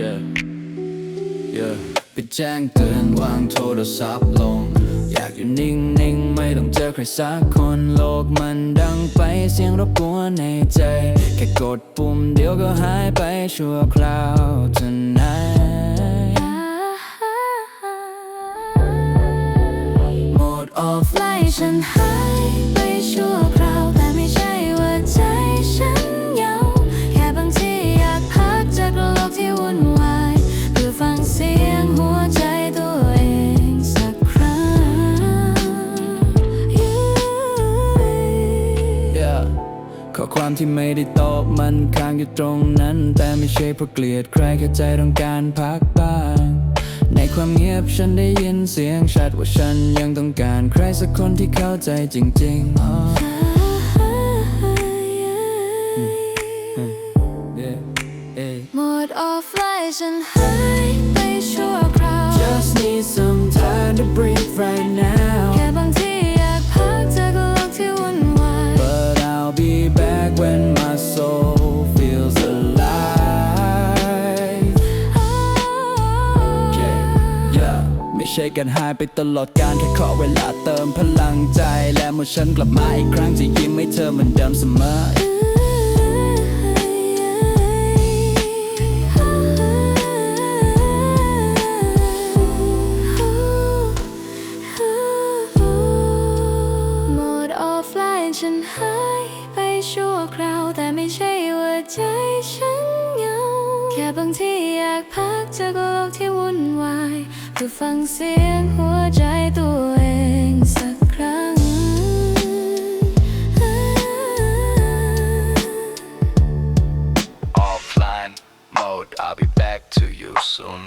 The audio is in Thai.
yeah yeah ไปแจ้งเตือนวางโทรศัพท์ลง อยากอยู่นิ่งๆไม่ต้องเจอใครสักคนโลกมันดังไปเสียงรบกวนในใจ แค่กดปุ่มเดียวก็หายไปชั่วคราว tonight หมดออฟไลน์ฉันหาย ข้อความที่ไม่ได้ตอบมันค้างอยู่ตรงนั้น แต่ไม่ใช่เพราะเกลียดใครแค่ใจต้องการพักบ้างในความเงียบฉันได้ยินเสียงชัดว่าฉันยังต้องการใครสักคนที่เข้าใจจริงๆอ๋อ yeah yeah หมดออฟไลน์ฉันหายไปชั่วคราว just need some ช่การหายไปตลอดการแค่ขอเวลาเติมพลังใจ และเมื่อฉันกลับมาอีกครั้งจะยิ้มให้เธอเหมือนเดิมเสมอโหมดออฟไลน์ฉันหายไปชั่ว แค่บางทีอยากพักจากโลกที่วุ่นวายเพื่อฟังเสียงหัวใจตัวเองสักครั้ง Offline mode I'll be back to you soon